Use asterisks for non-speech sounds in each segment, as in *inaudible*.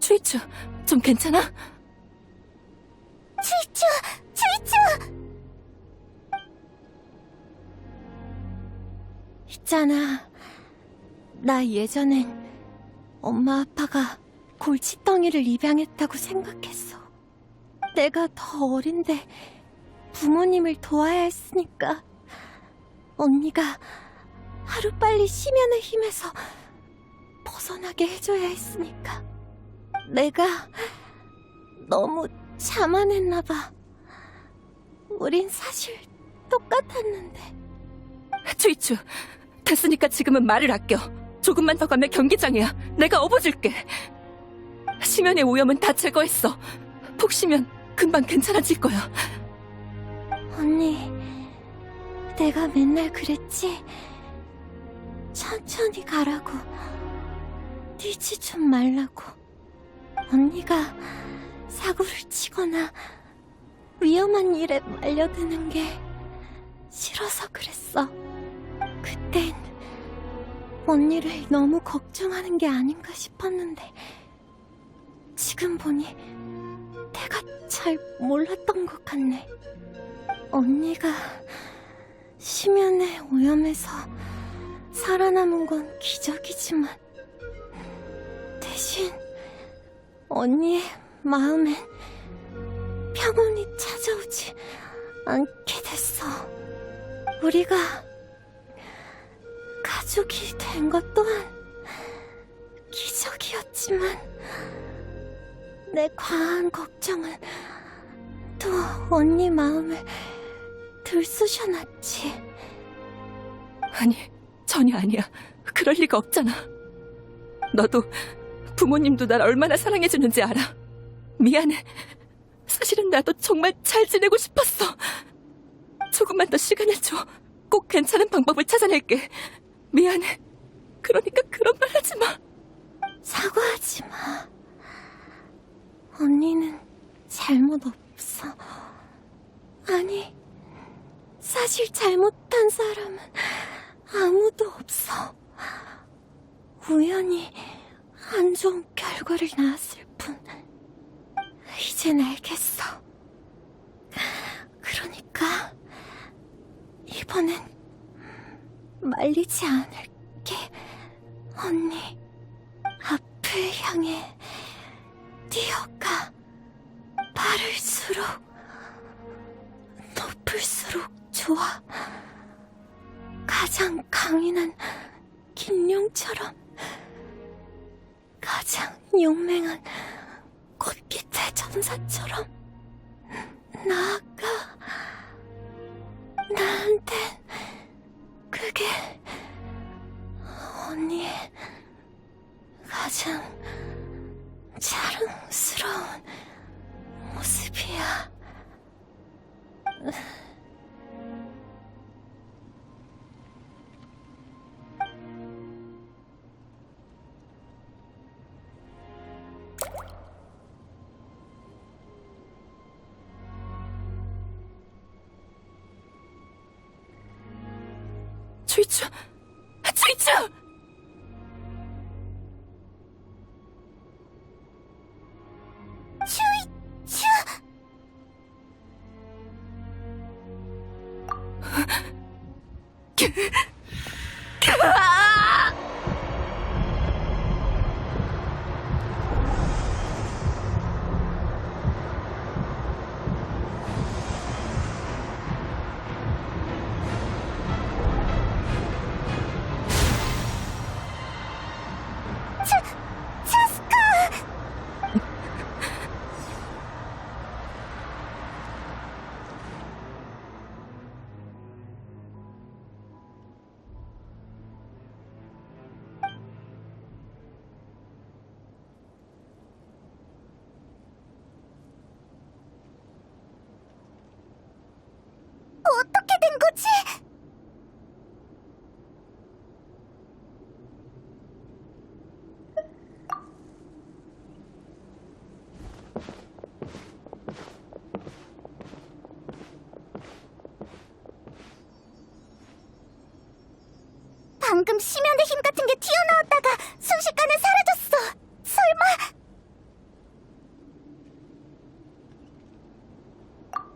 추이추? 좀 괜찮아? 추이추, 추이추. 있잖아. 나 예전엔 엄마 아빠가 골칫덩이를 입양했다고 생각했어. 내가 더 어린데 부모님을 도와야 했으니까 언니가 하루빨리 심연의 힘에서 벗어나게 해줘야 했으니까 내가 너무 자만했나 봐. 우린 사실 똑같았는데. 추이추, 됐으니까 지금은 말을 아껴. 조금만 더 가면 경기장이야. 내가 업어줄게. 심연의 오염은 다 제거했어. 푹 쉬면 금방 괜찮아질 거야. 언니, 내가 맨날 그랬지? 천천히 가라고. 뛰지 좀 말라고. 언니가 사고를 치거나 위험한 일에 말려드는 게 싫어서 그랬어. 그땐 언니를 너무 걱정하는 게 아닌가 싶었는데 지금 보니 내가 잘 몰랐던 것 같네. 언니가 심연에 오염해서 살아남은 건 기적이지만 대신 언니의 마음엔 평온이 찾아오지 않게 됐어. 우리가 가족이 된 것 또한 기적이었지만 내 과한 걱정은 또 언니 마음을 들쑤셔놨지. 아니, 전혀 아니야. 그럴 리가 없잖아. 너도 부모님도 날 얼마나 사랑해주는지 알아. 미안해. 사실은 나도 정말 잘 지내고 싶었어. 조금만 더 시간을 줘. 꼭 괜찮은 방법을 찾아낼게. 미안해. 그러니까 그런 말 하지 마. 사과하지 마. 언니는 잘못 없어. 아니, 사실 잘못한 사람은 아무도 없어. 우연히 안 좋은 결과를 낳았을 뿐. 이젠 알겠어. 그러니까 이번엔 말리지 않을게, 언니. 앞을 향해 뛰어가. 빠를수록 높을수록 좋아. 가장 강인한 긴룡처럼 가장 용맹한 꽃깃의 전사처럼 나아가 나한텐 그게 언니의 가장 자랑스러운 추이추! 추이추! 추이추. 차, 거지? 방금 심연의 힘 같은 게 튀어나왔다가 순식간에 사라졌어. 설마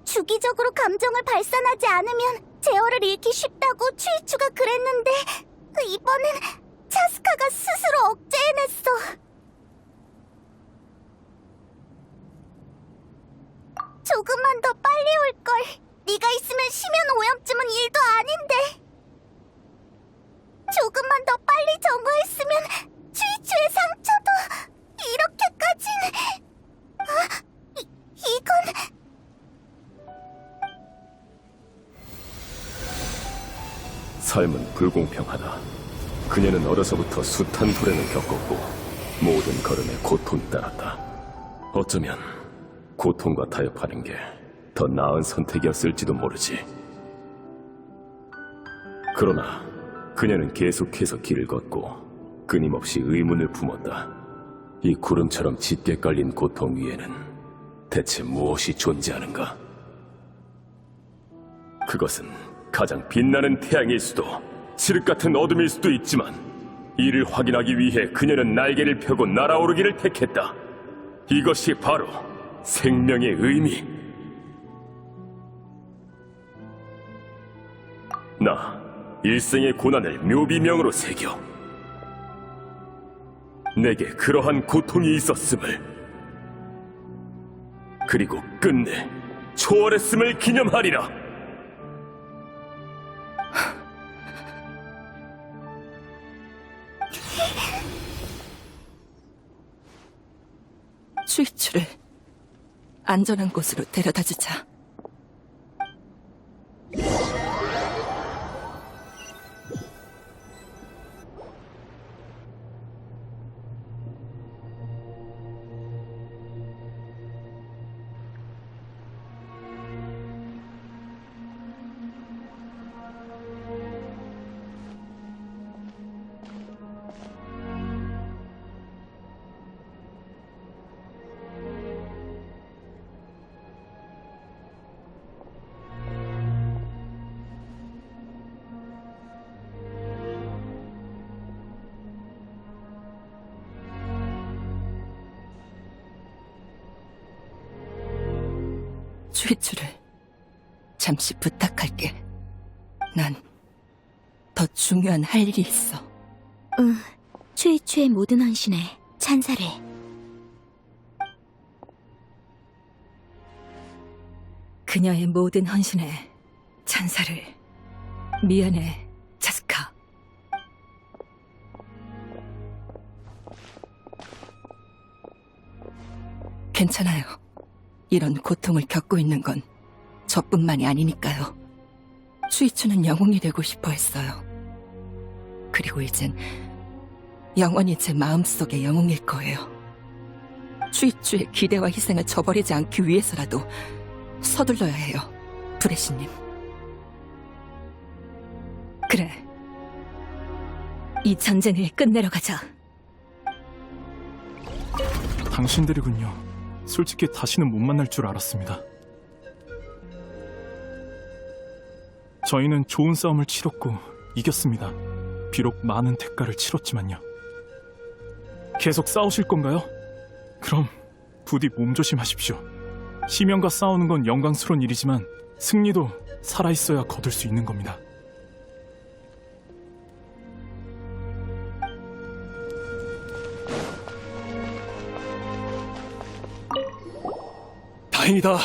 주기적으로 감정을 발산하지 않으면 제어를 잃기 쉽다고 추이추가 그랬는데 이번엔 차스카가 스스로 억제해냈어. 조금만 더 빨리 올 걸. 네가 있으면 심연 오염쯤은 일도 아닌데. 조금만 더 빨리 정화했으면 추이추의 상처 삶은 불공평하다. 그녀는 어려서부터 숱한 도련을 겪었고 모든 걸음에 고통이 따랐다. 어쩌면 고통과 타협하는 게 더 나은 선택이었을지도 모르지. 그러나 그녀는 계속해서 길을 걷고 끊임없이 의문을 품었다. 이 구름처럼 짙게 깔린 고통 위에는 대체 무엇이 존재하는가? 그것은 가장 빛나는 태양일 수도 칠흑 같은 어둠일 수도 있지만 이를 확인하기 위해 그녀는 날개를 펴고 날아오르기를 택했다. 이것이 바로 생명의 의미. 나 일생의 고난을 묘비명으로 새겨 내게 그러한 고통이 있었음을 그리고 끝내 초월했음을 기념하리라. 안전한 곳으로 데려다 주자. 추이추를 잠시 부탁할게. 난 더 중요한 할 일이 있어. 응. 추이추의 모든 헌신에 찬사를. 그녀의 모든 헌신에 찬사를. 미안해, 차스카. 괜찮아요. 이런 고통을 겪고 있는 건 저뿐만이 아니니까요. 추이추는 영웅이 되고 싶어 했어요. 그리고 이젠 영원히 제 마음속의 영웅일 거예요. 추이추의 기대와 희생을 저버리지 않기 위해서라도 서둘러야 해요, 브레시님. 그래. 이 전쟁을 끝내러 가자. 당신들이군요. 솔직히 다시는 못 만날 줄 알았습니다. 저희는 좋은 싸움을 치렀고 이겼습니다. 비록 많은 대가를 치렀지만요. 계속 싸우실 건가요? 그럼 부디 몸조심하십시오. 시면과 싸우는 건 영광스러운 일이지만 승리도 살아있어야 거둘 수 있는 겁니다. 다행이다.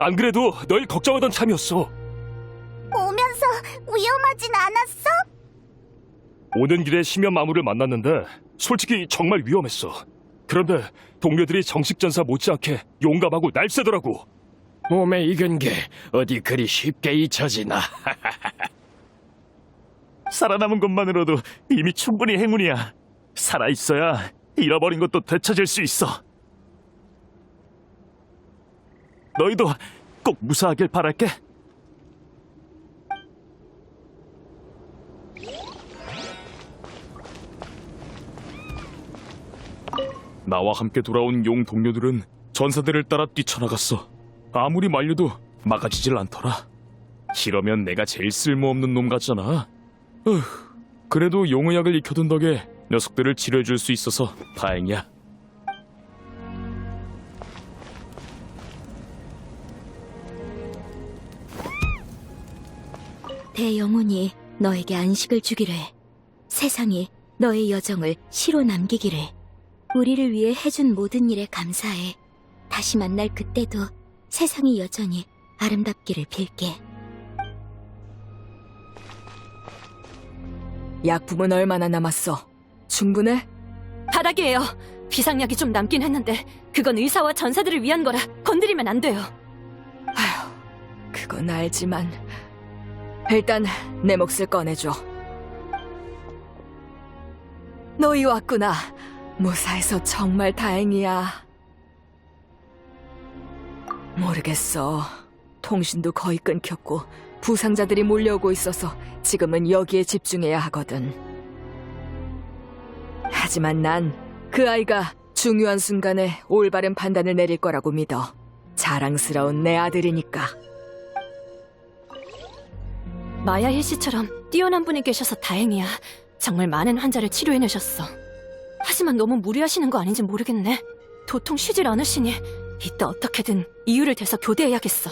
안 그래도 널 걱정하던 참이었어. 오면서 위험하진 않았어? 오는 길에 심연 마무를 만났는데 솔직히 정말 위험했어. 그런데 동료들이 정식 전사 못지않게 용감하고 날쌔더라고. 몸에 익은 게 어디 그리 쉽게 잊혀지나. *laughs* 살아남은 것만으로도 이미 충분히 행운이야. 살아있어야 잃어버린 것도 되찾을 수 있어. 너희도 꼭 무사하길 바랄게. 나와 함께 돌아온 용 동료들은 전사들을 따라 뛰쳐나갔어. 아무리 말려도 막아지질 않더라. 이러면 내가 제일 쓸모없는 놈 같잖아. 어휴, 그래도 용의 약을 익혀둔 덕에 녀석들을 치료해줄 수 있어서 다행이야. 대영혼이 너에게 안식을 주기를 세상이 너의 여정을 시로 남기기를 우리를 위해 해준 모든 일에 감사해 다시 만날 그때도 세상이 여전히 아름답기를 빌게 약품은 얼마나 남았어? 충분해? 바닥이에요. 비상약이 좀 남긴 했는데 그건 의사와 전사들을 위한 거라 건드리면 안 돼요. 아휴, 그건 알지만 일단 내 몫을 꺼내줘. 너희 왔구나. 무사해서 정말 다행이야. 모르겠어. 통신도 거의 끊겼고 부상자들이 몰려오고 있어서 지금은 여기에 집중해야 하거든. 하지만 난 그 아이가 중요한 순간에 올바른 판단을 내릴 거라고 믿어. 자랑스러운 내 아들이니까. 마야 힐 씨처럼 뛰어난 분이 계셔서 다행이야. 정말 많은 환자를 치료해내셨어. 하지만 너무 무리하시는 거 아닌지 모르겠네. 도통 쉬질 않으시니 이따 어떻게든 이유를 대서 교대해야겠어.